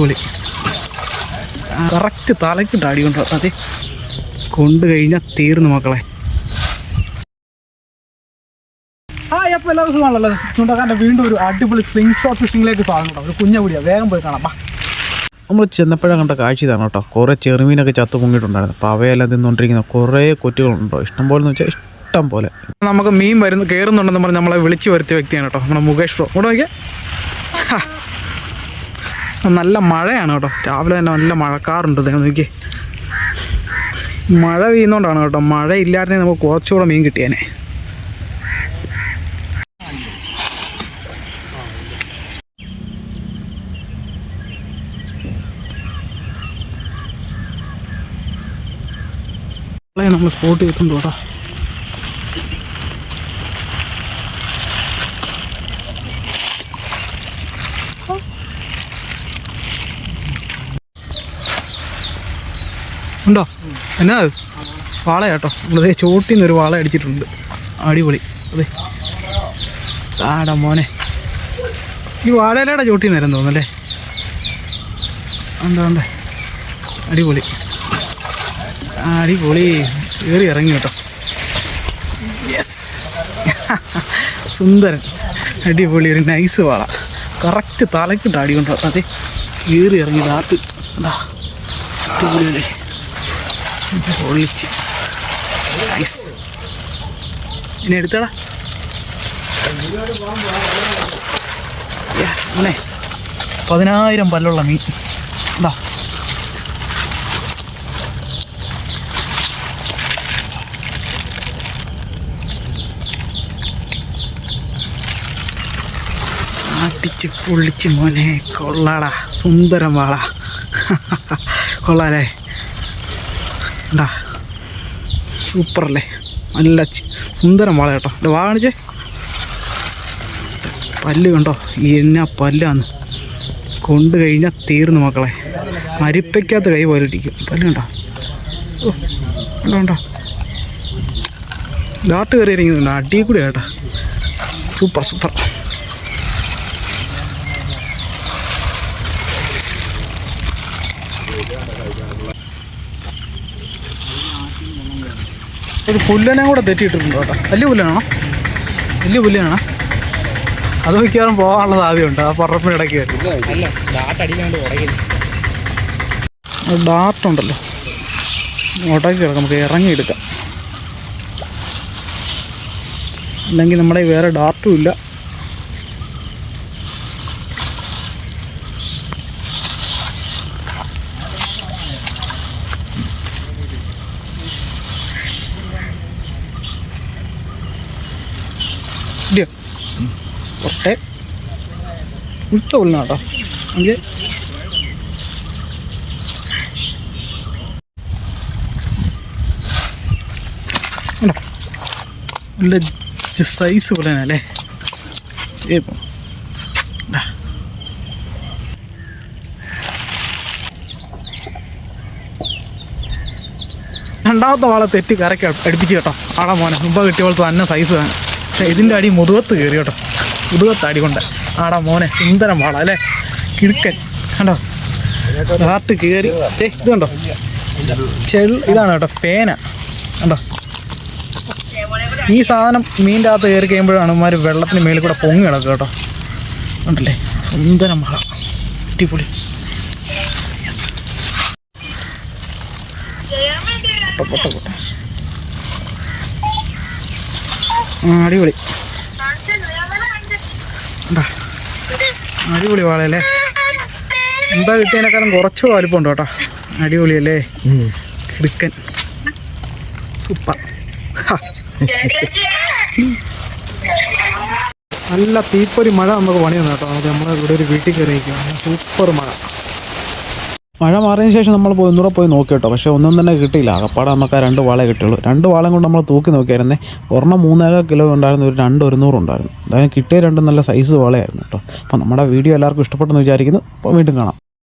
പൊളി കറക്റ്റ് തലക്കിട്ട് അടി കൊണ്ട്. അതെ. കൊണ്ട് കഴിഞ്ഞാൽ തീർന്നു മക്കളെ. ആ അപ്പോൾ എല്ലാ ദിവസവും ആണല്ലോ ചൂണ്ടാക്കാന്റെ വീണ്ടും ഒരു അടിപൊളി സ്ലിംഗ് ഷോട്ട് ഫിഷിങ്ങിലേക്ക് സ്വാഗതം കേട്ടോ. ഒരു കുഞ്ഞ കൂടിയാണ് വേഗം പോയി കാണാം. നമ്മൾ ചെന്നപ്പോഴാണ് കണ്ട കാഴ്ച ഇതാണ് കേട്ടോ. കുറേ ചെറുമീനൊക്കെ ചത്തു പൊങ്ങിയിട്ടുണ്ടായിരുന്നു. അപ്പോൾ അവയെല്ലാം തിന്നുകൊണ്ടിരിക്കുന്ന കുറേ കൊറ്റുകളുണ്ടോ? ഇഷ്ടം പോലെ എന്ന് വെച്ചാൽ ഇഷ്ടം പോലെ. നമുക്ക് മീൻ വരുന്നു കയറുന്നുണ്ടെന്ന് പറഞ്ഞ് നമ്മളെ വിളിച്ചു വരുത്തിയ വ്യക്തിയാണ് കേട്ടോ. നമ്മുടെ മുകേഷ് ബ്രോ ഇവിടെ നോക്കിയേ. ഹാ. നല്ല മഴയാണ് കേട്ടോ. രാവിലെ തന്നെ നല്ല മഴക്കാറുണ്ട് നോക്കി മഴ വീഴുന്നോണ്ടാണ് കേട്ടോ. മഴ ഇല്ലാതെ നമുക്ക് കുറച്ചുകൂടെ മീൻ കിട്ടിയേനെ. നമ്മൾ സ്പോട്ട് ചെയ്തിട്ടുണ്ട് കേട്ടോ. ഉണ്ടോ? എന്നാ അത്? വാള കേട്ടോ. നമ്മളത് ചോട്ടിൽ നിന്ന് ഒരു വാള അടിച്ചിട്ടുണ്ട്. അടിപൊളി. അതെ. ആടാ മോനെ. ഈ വാഴയിലയുടെ ചോട്ടിൽ നിന്നായിരുന്നു തോന്നല്ലേ എന്താ എന്താ അടിപൊളി. അടിപൊളി. കയറി ഇറങ്ങി കേട്ടോ. യെസ് സുന്ദരൻ. അടിപൊളി ഒരു നൈസ് വാള. കറക്റ്റ് തലക്കിട്ട് അടി കൊണ്ടോ അതെ. കയറി ഇറങ്ങി ദാത്ത് എന്താ അടിപൊളിയല്ലേ പൊളിച്ച് നൈസ് ഇനി എടുത്തടാ പതിനായിരം പല്ലുള്ള മീൻ. എന്താ ആട്ടിച്ച് പൊള്ളിച്ച് മോനെ. കൊള്ളാടാ. സുന്ദരം വാളാ കൊള്ളാലേ ഉണ്ടാ സൂപ്പറല്ലേ? നല്ല സുന്ദരം വാള കേട്ടോ. എന്റെ വാ കാണിച്ചേ പല്ല് കണ്ടോ? എന്നാ പല്ലാന്ന്. കൊണ്ടു കഴിഞ്ഞാൽ തീർന്നു മക്കളെ. മരിപ്പയ്ക്കാത്ത കൈ പോലെ ഇരിക്കും. പല്ല് കണ്ടോ? ഉണ്ടോ കണ്ടോ കണ്ടോ? ഡാട്ട് കയറി ഇരിക്കുന്നുണ്ട് അടി കൂടി കേട്ടോ. Super super. ഒരു പുല്ലനെ കൂടെ തെറ്റിയിട്ടിട്ടുണ്ട് കേട്ടോ. വലിയ പുല്ലനാണോ? വലിയ പുല്ലനാണോ? അത് മിക്കവാറും പോകാനുള്ള സാധ്യതയുണ്ട് ആ പറപ്പിനിടയ്ക്ക് ഇടയ്ക്ക് ഡാർട്ട് ഉണ്ടല്ലോ. ഓട്ടോക്ക് കിടക്കാം നമുക്ക് ഇറങ്ങിയെടുക്കാം. അല്ലെങ്കിൽ നമ്മുടെ വേറെ ഡാർട്ടും ഇല്ല. ഒട്ടെ ഉച്ച പുല്ലാണ് കേട്ടോ നല്ല സൈസ് പുല്ലനല്ലേ ഏപ്പം. രണ്ടാമത്തെ വാളെ തെറ്റി കരയ്ക്ക് അടുപ്പിച്ച് കേട്ടോ. ആടാ മോനെ മുമ്പ് കിട്ടിയ പോലത്തെ തന്നെ സൈസ് വേണം. ഇതിന്റെ അടി മുതുകത്ത് കയറി കേട്ടോ. മുതുകത്ത് അടി കൊണ്ട് ആടാ മോനെ സുന്ദരം വാടാ അല്ലേ? കിടുക്കൻ. കണ്ടോ? ഹാർട്ട് കയറി. ഏ ഇത് കണ്ടോ? ചെൾ ഇതാണ് കേട്ടോ പേന. കണ്ടോ? ഈ സാധനം മീന്റെ അകത്ത് കയറി കഴിയുമ്പോഴാണ് ഇമാർ വെള്ളത്തിന് മേളിൽ കൂടെ പൊങ്ങി കിടക്കുക കേട്ടോ. ഉണ്ടല്ലേ സുന്ദരം വാള അടിപൊളി. പൊട്ട പൊട്ട ആ അടിപൊളി. അടിപൊളി വാളയല്ലേ? എന്താ കിട്ടിയതിനേക്കാളും കുറച്ച് വലിപ്പമുണ്ട് കേട്ടോ. അടിപൊളിയല്ലേ? കിടുക്കൻ. സൂപ്പർ. നല്ല തീപ്പൊരി മഴ നമുക്ക് പണി തന്നെ കേട്ടോ. അത് നമ്മൾ ഇവിടെ ഒരു വീട്ടിൽ കയറിയിരിക്കുകയാണ്. സൂപ്പർ മഴ. മഴ മാറിയതിന് ശേഷം നമ്മൾ പോയി ഒന്നുകൂടെ പോയി നോക്കി കേട്ടോ. പക്ഷേ ഒന്നും തന്നെ കിട്ടിയില്ല. അകപ്പാടെ നമുക്ക് ആ രണ്ട് വാളേ കിട്ടിയുള്ളൂ. രണ്ട് വാളം കൊണ്ട് നമ്മൾ തൂക്കി നോക്കിയായിരുന്നേ. ഒരെണ്ണം മൂന്നര കിലോ ഉണ്ടായിരുന്നു ഒരു രണ്ട് ഒരുന്നൂറ് ഉണ്ടായിരുന്നു. അതായത് കിട്ടിയ രണ്ട് നല്ല സൈസ് വാളയായിരുന്നു കേട്ടോ. അപ്പോൾ നമ്മുടെ വീഡിയോ എല്ലാവർക്കും ഇഷ്ടപ്പെട്ടെന്ന് വിചാരിക്കുന്നു. അപ്പോൾ വീണ്ടും കാണാം.